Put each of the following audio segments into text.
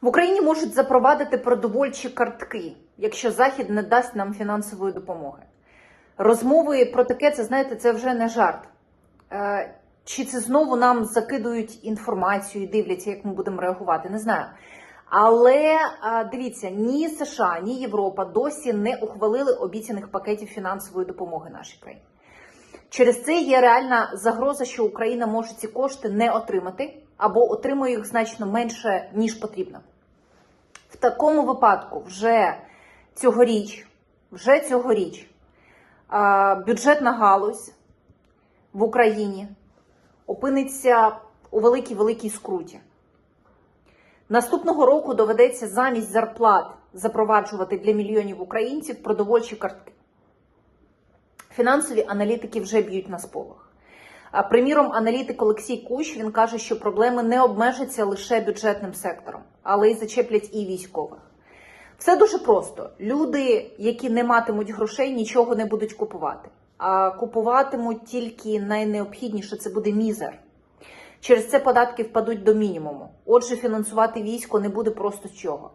В Україні можуть запровадити продовольчі картки, якщо Захід не дасть нам фінансової допомоги. Розмови про таке, це знаєте, це вже не жарт. Е, Чи це знову нам закидують інформацію і дивляться, як ми будемо реагувати? Не знаю. Але е, дивіться, ні США, ні Європа досі не ухвалили обіцяних пакетів фінансової допомоги нашій країні. Через це є реальна загроза, що Україна може ці кошти не отримати або отримує їх значно менше, ніж потрібно. В такому випадку вже цьогоріч, вже цьогоріч бюджетна галузь в Україні опиниться у великій великій скруті. Наступного року доведеться замість зарплат запроваджувати для мільйонів українців продовольчі картки. Фінансові аналітики вже б'ють на сполох. Приміром, аналітик Олексій Кущ він каже, що проблеми не обмежаться лише бюджетним сектором, але й зачеплять і військових. Все дуже просто. Люди, які не матимуть грошей, нічого не будуть купувати. А купуватимуть тільки найнеобхідніше це буде мізер. Через це податки впадуть до мінімуму. Отже, фінансувати військо не буде просто з чого.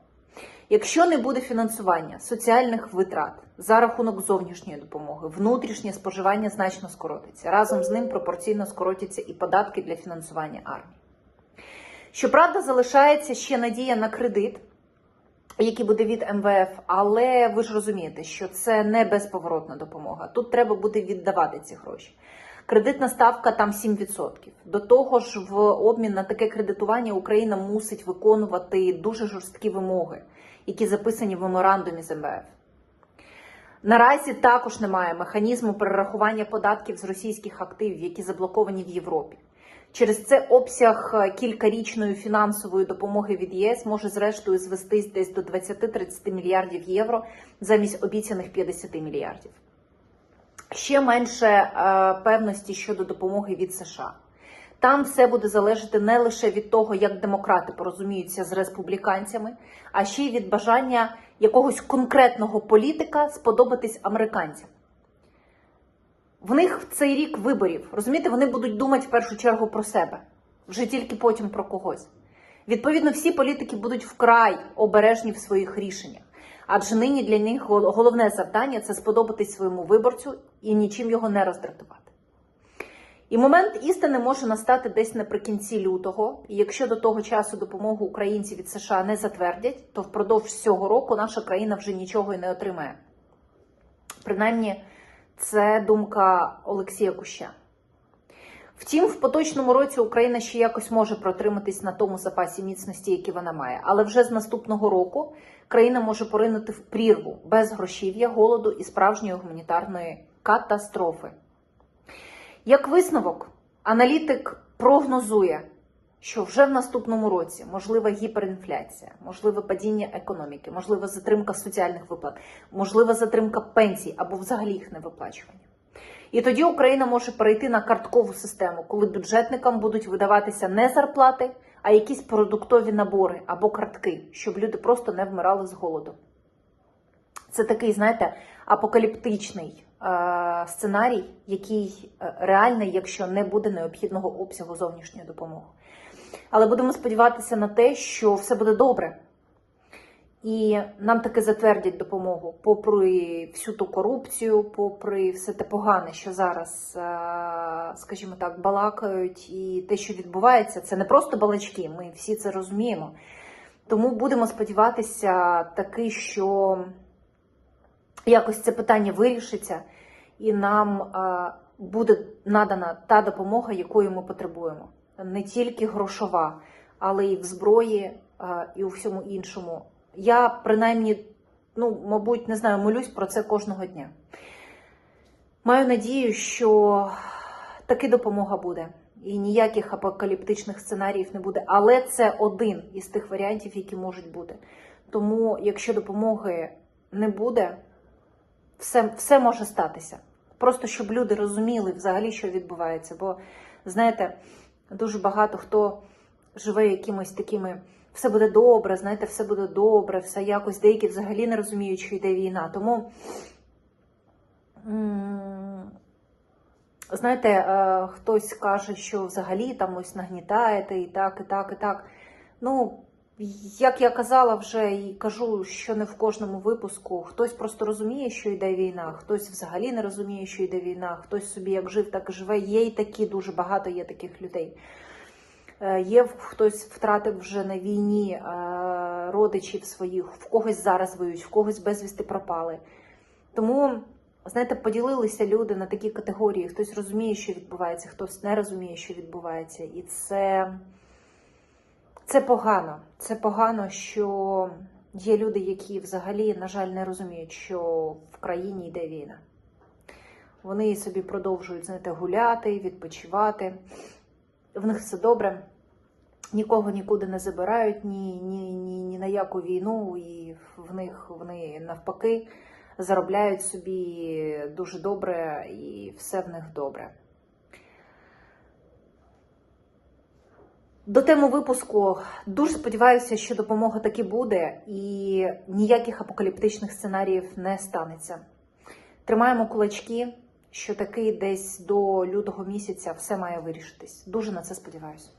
Якщо не буде фінансування соціальних витрат за рахунок зовнішньої допомоги, внутрішнє споживання значно скоротиться. Разом з ним пропорційно скоротяться і податки для фінансування армії. Щоправда, залишається ще надія на кредит, який буде від МВФ, але ви ж розумієте, що це не безповоротна допомога. Тут треба буде віддавати ці гроші. Кредитна ставка там 7%. До того ж, в обмін на таке кредитування Україна мусить виконувати дуже жорсткі вимоги, які записані в меморандумі з МВФ. Наразі також немає механізму перерахування податків з російських активів, які заблоковані в Європі. Через це обсяг кількарічної фінансової допомоги від ЄС може зрештою звестись десь до 20-30 мільярдів євро замість обіцяних 50 мільярдів. Ще менше е, певності щодо допомоги від США. Там все буде залежати не лише від того, як демократи порозуміються з республіканцями, а ще й від бажання якогось конкретного політика сподобатись американцям. В них в цей рік виборів. Розумієте, вони будуть думати в першу чергу про себе, вже тільки потім про когось. Відповідно, всі політики будуть вкрай обережні в своїх рішеннях. Адже нині для них головне завдання це сподобатись своєму виборцю і нічим його не роздратувати. І момент істини може настати десь наприкінці лютого. І якщо до того часу допомогу українців від США не затвердять, то впродовж цього року наша країна вже нічого й не отримає. Принаймні, це думка Олексія Куща. Втім, в поточному році Україна ще якось може протриматись на тому запасі міцності, який вона має. Але вже з наступного року країна може поринути в прірву без грошів'я, голоду і справжньої гуманітарної катастрофи. Як висновок, аналітик прогнозує, що вже в наступному році можлива гіперінфляція, можливе падіння економіки, можлива затримка соціальних виплат, можлива затримка пенсій або взагалі їх невиплачування. І тоді Україна може перейти на карткову систему, коли бюджетникам будуть видаватися не зарплати, а якісь продуктові набори або картки, щоб люди просто не вмирали з голоду. Це такий, знаєте, апокаліптичний е, сценарій, який е, реальний, якщо не буде необхідного обсягу зовнішньої допомоги. Але будемо сподіватися на те, що все буде добре. І нам таки затвердять допомогу, попри всю ту корупцію, попри все те погане, що зараз, е, скажімо так, балакають, і те, що відбувається, це не просто балачки. Ми всі це розуміємо. Тому будемо сподіватися таки, що якось це питання вирішиться, і нам е, буде надана та допомога, якої ми потребуємо. Не тільки грошова, але й в зброї, е, і у всьому іншому. Я принаймні, ну, мабуть, не знаю, молюсь про це кожного дня. Маю надію, що таки допомога буде. І ніяких апокаліптичних сценаріїв не буде. Але це один із тих варіантів, які можуть бути. Тому, якщо допомоги не буде, все, все може статися. Просто щоб люди розуміли взагалі, що відбувається. Бо, знаєте, дуже багато хто живе якимось такими. Все буде добре, знаєте, все буде добре, все якось деякі взагалі не розуміють, що йде війна. Тому, знаєте, е, хтось каже, що взагалі там ось нагнітаєте і так, і так, і так. Ну, Як я казала вже і кажу, що не в кожному випуску, хтось просто розуміє, що йде війна, хтось взагалі не розуміє, що йде війна, хтось собі як жив, так і живе. Є й такі, дуже багато є таких людей. Е, Є хтось втратив вже на війні е, родичів своїх, в когось зараз воюють, в когось безвісти пропали. Тому, знаєте, поділилися люди на такі категорії. Хтось розуміє, що відбувається, хтось не розуміє, що відбувається. І це, це погано. Це погано, що є люди, які взагалі, на жаль, не розуміють, що в країні йде війна. Вони собі продовжують знаєте, гуляти, відпочивати. В них все добре. Нікого нікуди не забирають, ні, ні, ні, ні на яку війну, і в них вони навпаки заробляють собі дуже добре, і все в них добре. До теми випуску дуже сподіваюся, що допомога таки буде, і ніяких апокаліптичних сценаріїв не станеться. Тримаємо кулачки, що таки десь до лютого місяця все має вирішитись. Дуже на це сподіваюся.